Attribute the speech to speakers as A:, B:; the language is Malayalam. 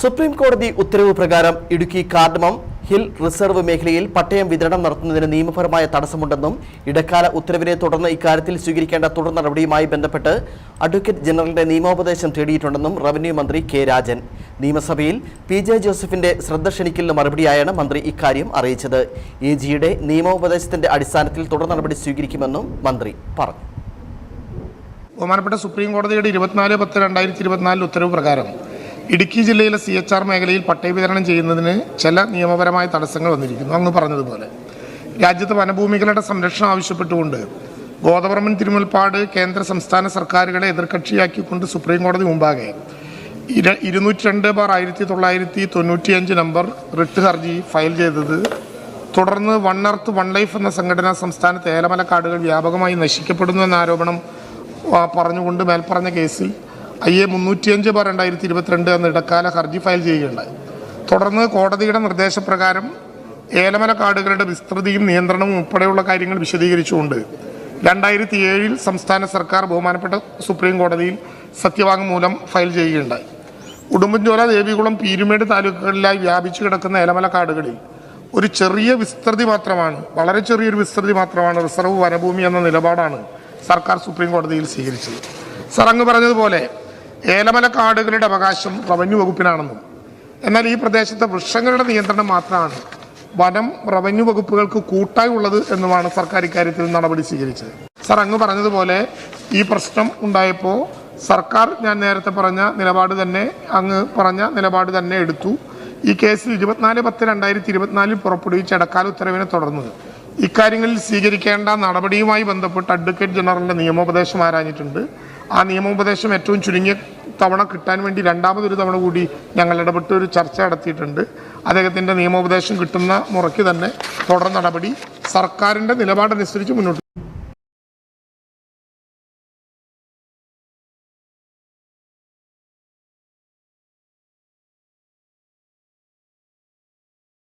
A: സുപ്രീം കോടതി ഉത്തരവ് പ്രകാരം ഇടുക്കി കാർഡമം ഹിൽ റിസർവ് മേഖലയിൽ പട്ടയം വിതരണം നടത്തുന്നതിന് നിയമപരമായ തടസ്സമുണ്ടെന്നും ഇടക്കാല ഉത്തരവിനെ തുടർന്ന് ഇക്കാര്യത്തിൽ സ്വീകരിക്കേണ്ട തുടർ നടപടിയുമായി ബന്ധപ്പെട്ട് അഡ്വക്കേറ്റ് ജനറലിന്റെ നിയമോപദേശം തേടിയിട്ടുണ്ടെന്നും റവന്യൂ മന്ത്രി കെ രാജൻ. നിയമസഭയിൽ പി ജെ ജോസഫിന്റെ ശ്രദ്ധ ക്ഷണിക്കലിന് മറുപടിയായാണ് മന്ത്രി ഇക്കാര്യം അറിയിച്ചത്. എ ജിയുടെ നിയമോപദേശത്തിന്റെ അടിസ്ഥാനത്തിൽ തുടർ നടപടി സ്വീകരിക്കുമെന്നും മന്ത്രി പറഞ്ഞു.
B: ബഹുമാനപ്പെട്ട സുപ്രീം കോടതിയുടെ ഇരുപത്തിനാല് പത്ത് രണ്ടായിരത്തി ഇരുപത്തിനാലിൽ ഉത്തരവ് പ്രകാരം ഇടുക്കി ജില്ലയിലെ സി എച്ച് ആർ മേഖലയിൽ പട്ടയ വിതരണം ചെയ്യുന്നതിന് ചില നിയമപരമായ തടസ്സങ്ങൾ വന്നിരിക്കുന്നു. അങ്ങ് പറഞ്ഞതുപോലെ. രാജ്യത്ത് വനഭൂമികളുടെ സംരക്ഷണം ആവശ്യപ്പെട്ടുകൊണ്ട് ഗോദവർമ്മൻ തിരുമുൽപ്പാട് കേന്ദ്ര സംസ്ഥാന സർക്കാരുകളെ എതിർകക്ഷിയാക്കിക്കൊണ്ട് സുപ്രീം കോടതി മുമ്പാകെ ഇര ഇരുന്നൂറ്റി രണ്ട് ബാർ ആയിരത്തി തൊള്ളായിരത്തി തൊണ്ണൂറ്റിയഞ്ച് നമ്പർ റിട്ട് ഹർജി ഫയൽ ചെയ്തത്. തുടർന്ന് വൺ എർത്ത് വൺ ലൈഫ് എന്ന സംഘടന സംസ്ഥാനത്ത് ഏലമല കാടുകൾ വ്യാപകമായി നശിക്കപ്പെടുന്നു എന്ന ആരോപണം പറഞ്ഞുകൊണ്ട് മേൽപ്പറഞ്ഞ കേസിൽ ഐ എ മുന്നൂറ്റിയഞ്ച് ബാർ രണ്ടായിരത്തി ഇരുപത്തിരണ്ട് എന്ന ഇടക്കാല ഹർജി ഫയൽ ചെയ്യുകയുണ്ടായി. തുടർന്ന് കോടതിയുടെ നിർദ്ദേശപ്രകാരം ഏലമല കാടുകളുടെ വിസ്തൃതിയും നിയന്ത്രണവും ഉൾപ്പെടെയുള്ള കാര്യങ്ങൾ വിശദീകരിച്ചുകൊണ്ട് രണ്ടായിരത്തി ഏഴിൽ സംസ്ഥാന സർക്കാർ ബഹുമാനപ്പെട്ട സുപ്രീം കോടതിയിൽ സത്യവാങ്മൂലം ഫയൽ ചെയ്യുകയുണ്ടായി. ഉടുമ്പൻചോല ദേവികുളം പീരുമേട് താലൂക്കുകളിലായി വ്യാപിച്ചു കിടക്കുന്ന ഏലമല കാടുകളിൽ ഒരു ചെറിയ വിസ്തൃതി മാത്രമാണ് വളരെ ചെറിയൊരു വിസ്തൃതി മാത്രമാണ് റിസർവ് വനഭൂമി എന്ന നിലപാടാണ് സർക്കാർ സുപ്രീം കോടതിയിൽ സ്വീകരിച്ചത്. സർ അങ്ങ് പറഞ്ഞതുപോലെ ഏലമല കാടുകളുടെ അവകാശം റവന്യൂ വകുപ്പിനാണെന്നും. എന്നാൽ ഈ പ്രദേശത്തെ വൃക്ഷങ്ങളുടെ നിയന്ത്രണം മാത്രമാണ് വനം റവന്യൂ വകുപ്പുകൾക്ക് കൂട്ടായി ഉള്ളത് എന്നുമാണ് സർക്കാർ ഇക്കാര്യത്തിൽ നടപടി സ്വീകരിച്ചത്. സാർ അങ്ങ് പറഞ്ഞതുപോലെ ഈ പ്രശ്നം ഉണ്ടായപ്പോൾ സർക്കാർ ഞാൻ നേരത്തെ പറഞ്ഞ നിലപാട് തന്നെ അങ്ങ് പറഞ്ഞ നിലപാട് തന്നെ എടുത്തു. ഈ കേസിൽ ഇരുപത്തിനാല് പത്ത് രണ്ടായിരത്തി ഇരുപത്തിനാലിൽ പുറപ്പെടുവിച്ച ഇടക്കാല ഉത്തരവിനെ തുടർന്നത്. ഇക്കാര്യങ്ങളിൽ സ്വീകരിക്കേണ്ട നടപടിയുമായി ബന്ധപ്പെട്ട് അഡ്വക്കേറ്റ് ജനറലിന്റെ നിയമോപദേശം ആരാഞ്ഞിട്ടുണ്ട്. ആ നിയമോപദേശം ഏറ്റവും ചുരുങ്ങിയ തവണ കിട്ടാൻ വേണ്ടി രണ്ടാമതൊരു തവണ കൂടി ഞങ്ങൾ ഇടപെട്ട് ഒരു ചർച്ച നടത്തിയിട്ടുണ്ട്. അദ്ദേഹത്തിന്റെ നിയമോപദേശം കിട്ടുന്ന മുറയ്ക്ക് തന്നെ തുടർ നടപടി സർക്കാരിന്റെ നിലപാടനുസരിച്ച് മുന്നോട്ട്